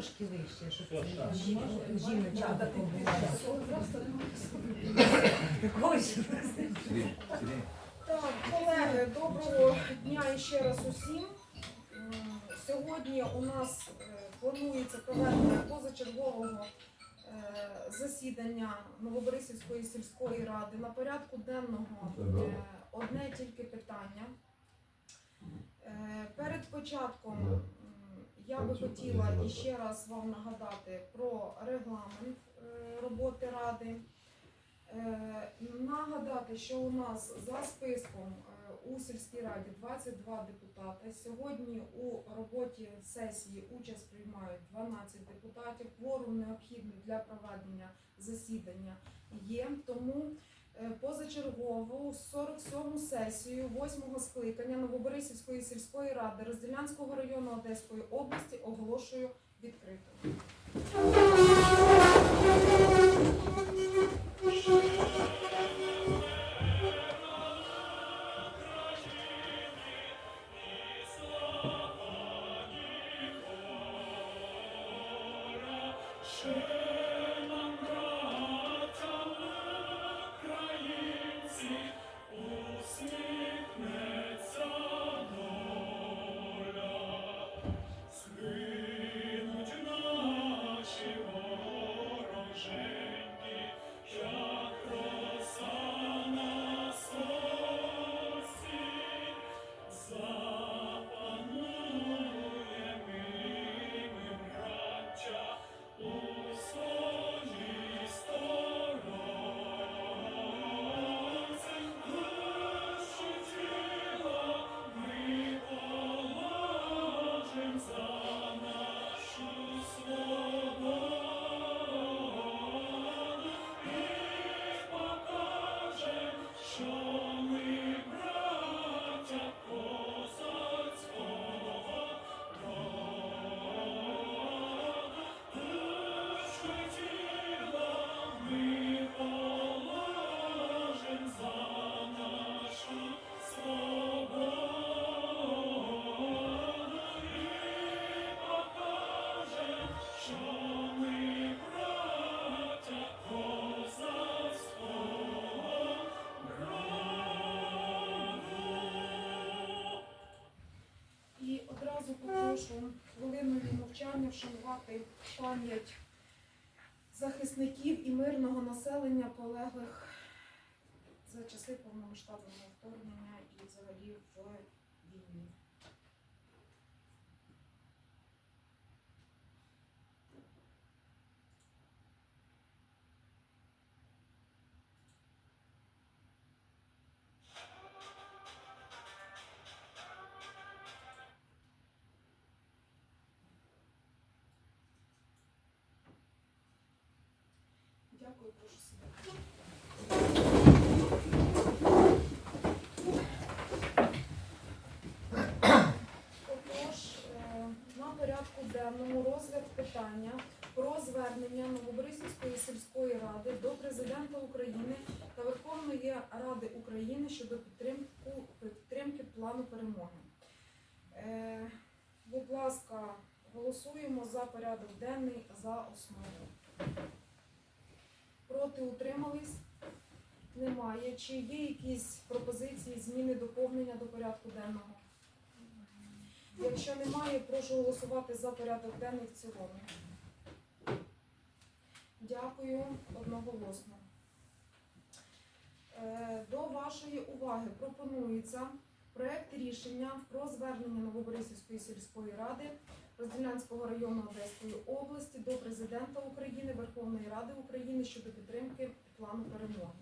трошки вище, щоб це так. колеги, доброго дня ще раз усім. Сьогодні у нас е, планується проведення позачергового е, засідання Новоборисівської сільської ради. На порядку денного е, одне тільки питання. Перед початком я би хотіла іще раз вам нагадати про регламент е, роботи ради. Е, Нагадати, що у нас за списком е, у сільській раді 22 депутати. Сьогодні у роботі сесії участь приймають 12 депутатів. Кворум необхідний для проведення засідання є. Тому позачергову 47 сесію 8 скликання Новоборисівської сільської ради Розділянського району Одеської області оголошую відкритою. І одразу попрошу хвилиною мовчання вшанувати пам'ять захисників і мирного населення полеглих за часи повномасштабного вторгнення і взагалі в Дякую, прошу себе. Отож, е, на порядку денному розгляд питання про звернення Новоборисівської сільської ради до президента України та Верховної Ради України щодо підтримку, підтримки плану перемоги. Е, Будь ласка, голосуємо за порядок денний за основу. Проти утримались? Немає. Чи є якісь пропозиції, зміни, доповнення до порядку денного? Якщо немає, прошу голосувати за порядок денний в цілому. Дякую одноголосно. Е, До вашої уваги пропонується проект рішення про звернення Новоборисівської сільської ради Розділянського району Одеської області до президента України, Верховної Ради України щодо підтримки плану перемоги.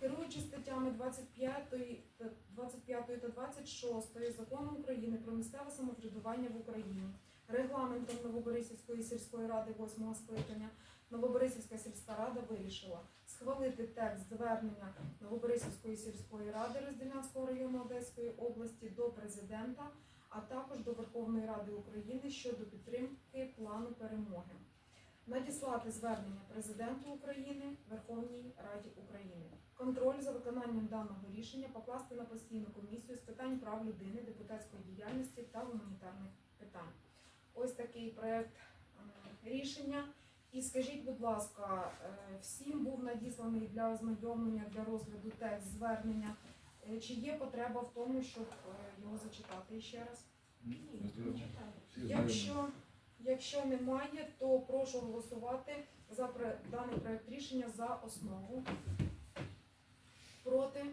Керуючи статтями 25, та 25 та 26 закону України про місцеве самоврядування в Україні, регламентом Новоборисівської сільської ради 8 скликання, Новоборисівська сільська рада вирішила схвалити текст звернення Новоборисівської сільської ради Розділянського району Одеської області до президента, а також до Верховної Ради України щодо підтримки плану перемоги. Надіслати звернення президенту України Верховній Раді України. Контроль за виконанням даного рішення покласти на постійну комісію з питань прав людини, депутатської діяльності та гуманітарних питань. Ось такий проект ем, рішення. І скажіть, будь ласка, е, всім був надісланий для ознайомлення для розгляду текст звернення. Е, Чи є потреба в тому, щоб е, його зачитати ще раз? Всі Якщо, якщо немає, то прошу голосувати за даний проект рішення за основу. Проти?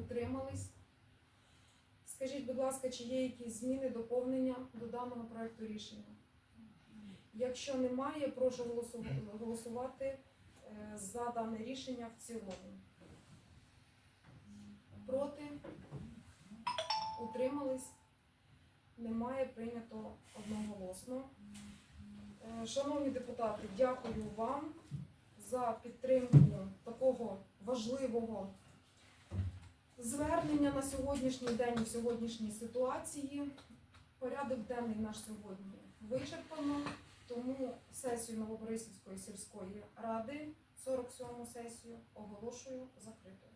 Утримались? Скажіть, будь ласка, чи є якісь зміни, доповнення до даного проекту рішення? Якщо немає, прошу голосувати е, за дане рішення в цілому. Проти? Утримались? Немає прийнято одноголосно. Е, Шановні депутати, дякую вам за підтримку такого важливого звернення на сьогоднішній день в сьогоднішній ситуації. Порядок денний наш сьогодні вичерпано, тому сесію Новоборисівської сільської ради, 47 сесію, оголошую закритою.